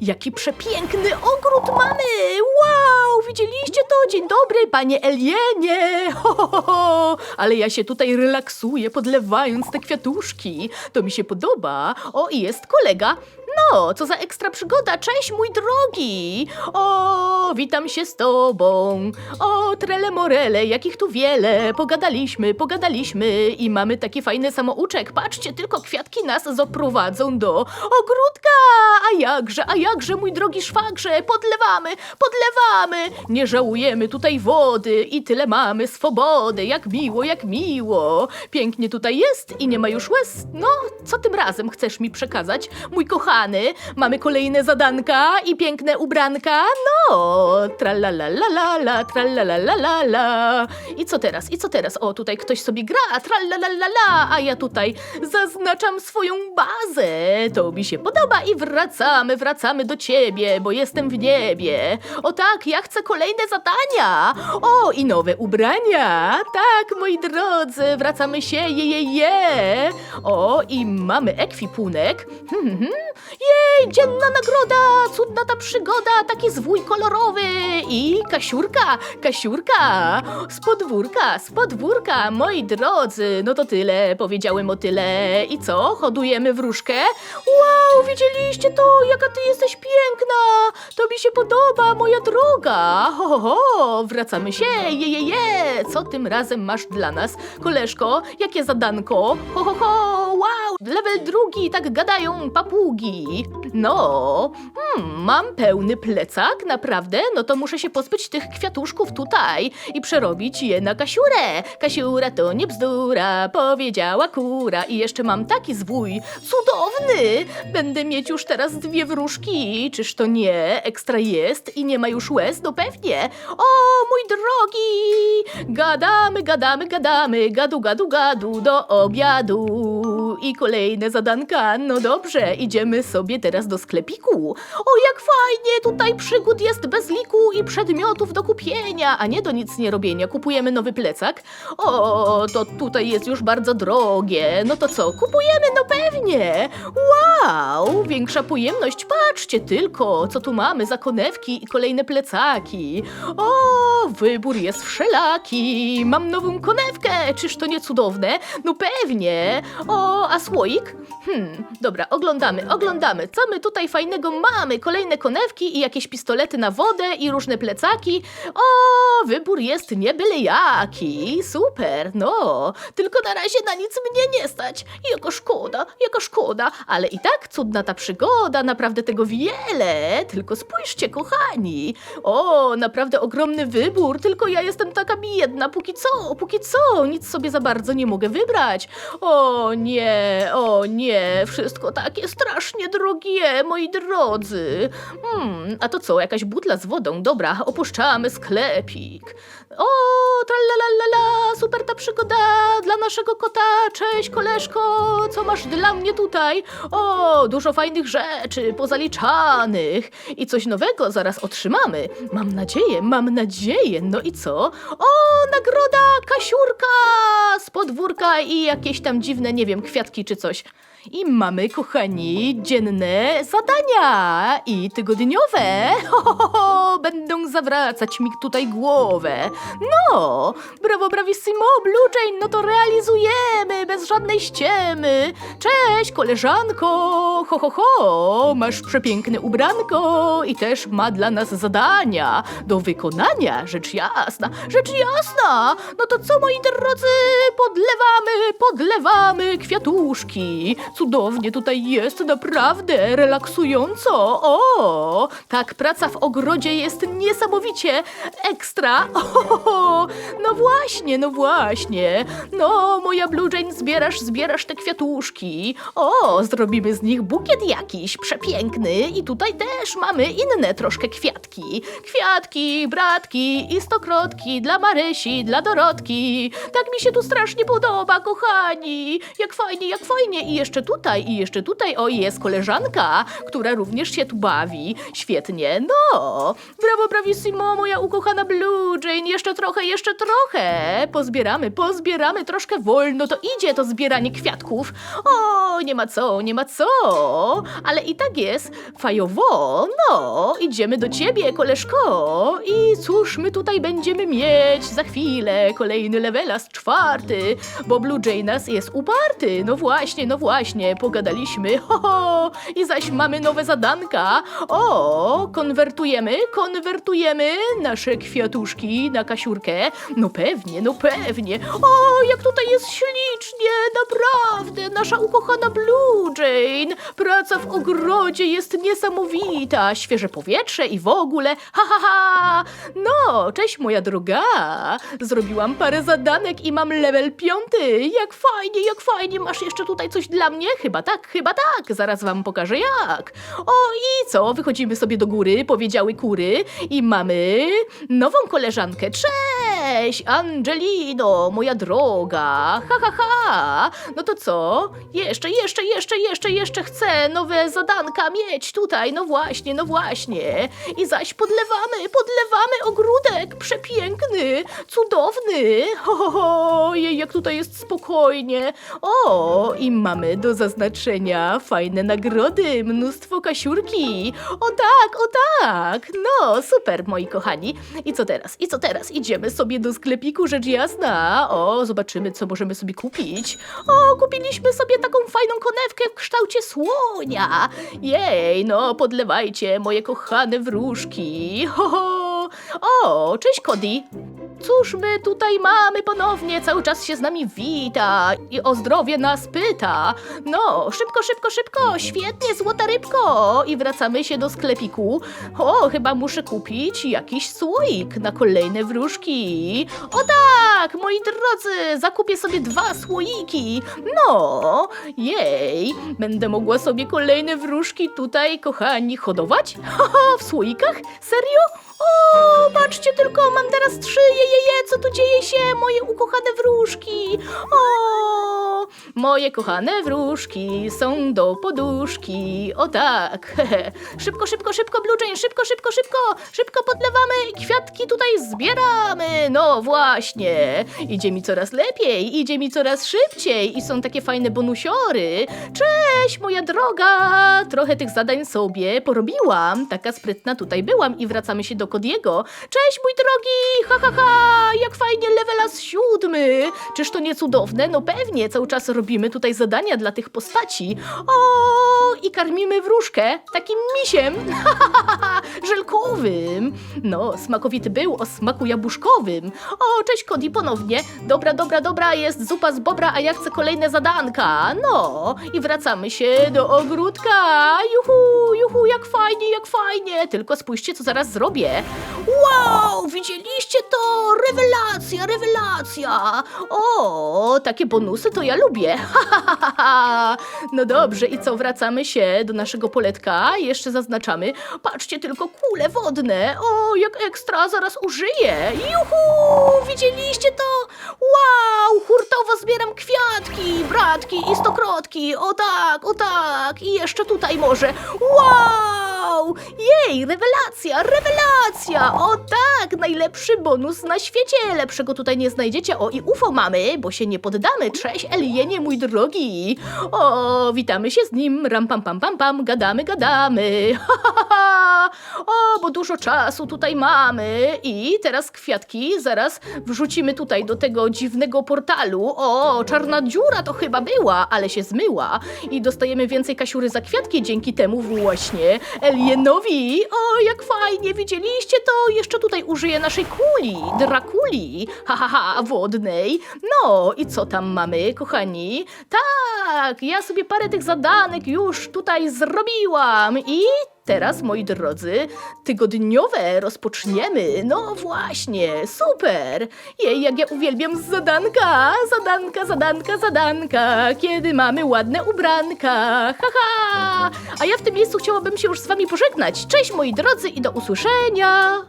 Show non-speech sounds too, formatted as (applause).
Jaki przepiękny ogród mamy! Wow, widzieliście to? Dzień dobry, panie Elienie! (laughs) Ho, ho, ho. Ale ja się tutaj relaksuję, podlewając te kwiatuszki. To mi się podoba. O, i jest kolega. No, co za ekstra przygoda. Cześć, mój drogi! O, witam się z tobą. O, trele morele, jakich tu wiele. Pogadaliśmy, pogadaliśmy i mamy taki fajny samouczek. Patrzcie, tylko kwiatki nas zaprowadzą do ogródka. A jakże, a jakże, mój drogi szwagrze, podlewamy, podlewamy. Nie żałujemy tutaj wody i tyle mamy swobody. Jak miło, jak miło. Pięknie tutaj jest i nie ma już łez. No, co tym razem chcesz mi przekazać, mój kochany? Mamy kolejne zadanka i piękne ubranka. No, tralalalala, tralalalala. I co teraz, i co teraz? O, tutaj ktoś sobie gra, tralalalala, a ja tutaj zaznaczam swoją bazę. To mi się podoba i wracamy, wracamy do ciebie, bo jestem w niebie. O tak, ja chcę kolejne zadania. O, i nowe ubrania. Tak, moi drodzy, wracamy się, je, je, je. O, i mamy ekwipunek. Hmm, hmm. Jej, dzienna nagroda, cudna ta przygoda, taki zwój kolorowy i Kasiurka, Kasiurka, z podwórka, z podwórka, moi drodzy, no to tyle, powiedziałem o tyle. I co, hodujemy wróżkę? Wow, widzieliście to, jaka ty jesteś piękna, to mi się podoba, moja droga. Ho, ho, ho, wracamy się, je, je, je, co tym razem masz dla nas? Koleżko, jakie zadanko? Ho, ho, ho, wow, level drugi, tak gadają papugi. No, hmm, mam pełny plecak, naprawdę? No to muszę się pozbyć tych kwiatuszków tutaj i przerobić je na kasiurę. Kasiura to nie bzdura, powiedziała kura. I jeszcze mam taki zwój, cudowny! Będę mieć już teraz dwie wróżki. Czyż to nie? Ekstra jest i nie ma już łez? No pewnie. O, mój drogi! Gadamy, gadamy, gadamy, gadu, gadu, gadu do obiadu. I kolejne zadanka. No dobrze, idziemy sobie teraz do sklepiku. O, jak fajnie! Tutaj przygód jest bez liku i przedmiotów do kupienia, a nie do nic nie robienia. Kupujemy nowy plecak. O, to tutaj jest już bardzo drogie. No to co, kupujemy? No pewnie! Wow, większa pojemność. Patrzcie tylko, co tu mamy za konewki i kolejne plecaki. O, wybór jest wszelaki. Mam nową konewkę. Czyż to nie cudowne? No pewnie. O, a słoik? Hmm, dobra, oglądamy, oglądamy. Co my tutaj fajnego mamy? Kolejne konewki i jakieś pistolety na wodę i różne plecaki. O, wybór jest nie byle jaki. Super, no. Tylko na razie na nic mnie nie stać. Jaka szkoda, jaka szkoda. Ale i tak cudna ta przygoda, naprawdę tego wiele. Tylko spójrzcie, kochani. O, naprawdę ogromny wybór, tylko ja jestem taka biedna. Póki co, póki co, nic sobie za bardzo nie mogę wybrać. O nie, o nie, wszystko takie strasznie drogie, moi drodzy. Hmm, a to co, jakaś butla z wodą? Dobra, opuszczamy sklepik. O, tralalala, super ta przygoda dla naszego kota. Cześć, koleżko, co masz dla mnie tutaj? O, dużo fajnych rzeczy pozaliczanych i coś nowego zaraz otrzymamy. Mam nadzieję, mam nadzieję. No i co? O, nagroda Kasiurka z podwórka i jakieś tam dziwne, nie wiem, kwiatki czy coś. I mamy, kochani, dzienne zadania i tygodniowe. Ho, ho, ho, będą zawracać mi tutaj głowę. No, brawo, bravissimo, Blue Jane, no to realizujemy bez żadnej ściemy. Cześć, koleżanko, ho, ho, ho, masz przepiękne ubranko i też ma dla nas zadania do wykonania, rzecz jasna, rzecz jasna. No to co, moi drodzy, podlewamy, podlewamy kwiatuszki. Cudownie tutaj jest, naprawdę relaksująco. O, tak, praca w ogrodzie jest niesamowicie ekstra. O, no właśnie, no właśnie. No, moja Blue Jane, zbierasz, zbierasz te kwiatuszki. O, zrobimy z nich bukiet jakiś przepiękny i tutaj też mamy inne troszkę kwiatki. Kwiatki, bratki i stokrotki dla Marysi, dla Dorotki. Tak mi się tu strasznie podoba, kochani. Jak fajnie, jak fajnie. I jeszcze tutaj, i jeszcze tutaj, o, jest koleżanka, która również się tu bawi. Świetnie, no. Brawo, bravissimo, moja ukochana Blue Jane. Jeszcze trochę, jeszcze trochę. Pozbieramy, pozbieramy, troszkę wolno to idzie to zbieranie kwiatków. O, nie ma co, nie ma co. Ale i tak jest fajowo. No, idziemy do ciebie, koleżko. I cóż my tutaj będziemy mieć za chwilę? Kolejny levelas, czwarty, bo Blue Janas jest uparty. No właśnie, no właśnie, pogadaliśmy. Ho, ho. I zaś mamy nowe zadanka. O, konwertujemy, konwertujemy nasze kwiatuszki na kasiurkę. No pewnie, no pewnie. O, jak tutaj jest ślicznie, naprawdę. Nasza ukochana Blue Jane. Praca w ogrodzie jest niesamowita. Świeże powietrze i w ogóle. Ha, ha, ha. No, cześć moja droga. Zrobiłam parę zadanek i mam level piąty. Jak fajnie, jak fajnie. Masz jeszcze tutaj coś dla mnie? Chyba tak, chyba tak. Zaraz wam pokażę jak. O i co? Wychodzimy sobie do góry, powiedziały kury i mamy nową koleżankę. Cześć, Angelino, moja droga. Ha, ha, ha. No to co? Jeszcze, jeszcze, jeszcze, jeszcze, jeszcze chcę nowe zadanka mieć tutaj. No właśnie, no właśnie. I zaś podlewamy, podlewamy ogródek. Przepiękny, cudowny. Ho, ho, ho. Jej, jak tutaj jest spokojnie. O, i mamy do zaznaczenia fajne nagrody, mnóstwo kasiurki. O tak, o tak. No, super, moi kochani. I co teraz? I co teraz? Idziemy sobie do sklepiku, rzecz jasna. O, zobaczymy, co możemy sobie kupić. O, kupiliśmy sobie taką fajną konewkę w kształcie słonia. Jej, no, podlewajcie, moje kochane wróżki. Ho, ho. O, cześć, Cody. Cóż my tutaj mamy ponownie? Cały czas się z nami wita i o zdrowie nas pyta. No, szybko, szybko, szybko, świetnie, złota rybko. I wracamy się do sklepiku. O, chyba muszę kupić jakiś słoik na kolejne wróżki. O tak, moi drodzy, zakupię sobie dwa słoiki. No, jej, będę mogła sobie kolejne wróżki tutaj, kochani, hodować? Haha, w słoikach? Serio? O, patrzcie tylko, mam teraz trzy, jejeje, co tu dzieje się, moje ukochane wróżki. O, moje kochane wróżki są do poduszki, o tak. Szybko, szybko, szybko, Jane, szybko, szybko, szybko, szybko podlewamy, kwiatki tutaj zbieramy, no właśnie. Idzie mi coraz lepiej, idzie mi coraz szybciej i są takie fajne bonusiory. Cześć, moja droga, trochę tych zadań sobie porobiłam, taka sprytna tutaj byłam i wracamy się do Cześć, mój drogi, ha, ha, ha, jak fajnie levelas siódmy. Czyż to nie cudowne? No pewnie, cały czas robimy tutaj zadania dla tych postaci. O, i karmimy wróżkę takim misiem, (laughs) żelkowym. No, smakowity był o smaku jabłuszkowym. O, cześć Cody ponownie. Dobra, dobra, dobra, jest zupa z bobra, a ja chcę kolejne zadanka. No, i wracamy się do ogródka. Juhu, juhu, jak fajnie, jak fajnie. Tylko spójrzcie, co zaraz zrobię. Wow, to? Rewelacja, rewelacja. O, takie bonusy to ja lubię. (laughs) no dobrze, i co, wracamy się do naszego poletka. Jeszcze zaznaczamy. Patrzcie tylko, kule wodne. O, jak ekstra, zaraz użyję. Juhu, widzieliście to? Wow, hurtowo zbieram kwiatki, bratki i stokrotki. O tak, o tak. I jeszcze tutaj może. Wow, jej, rewelacja, rewelacja. O tak, najlepszy bonus na świecie. Lepszego tutaj nie znajdziecie. O, i UFO mamy, bo się nie poddamy. Cześć, Elienie, mój drogi. O, witamy się z nim. Ram, pam, pam, pam, pam. Gadamy, gadamy. (laughs) Ha, ha, ha. O, bo dużo czasu tutaj mamy. I teraz kwiatki zaraz wrzucimy tutaj do tego dziwnego portalu. O, czarna dziura to chyba była, ale się zmyła. I dostajemy więcej kasiury za kwiatki dzięki temu właśnie Elienowi. O, jak fajnie, widzieliście to? Jeszcze tutaj użyję naszej kuli, drakuli, ha, ha, ha, wodnej. No, i co tam mamy, kochani? Tak, ja sobie parę tych zadanek już tutaj zrobiłam i Teraz, moi drodzy, tygodniowe rozpoczniemy. No właśnie, super. Jej, jak ja uwielbiam zadanka, zadanka, zadanka, zadanka, kiedy mamy ładne ubranka. Ha, ha. A ja w tym miejscu chciałabym się już z wami pożegnać. Cześć, moi drodzy, i do usłyszenia.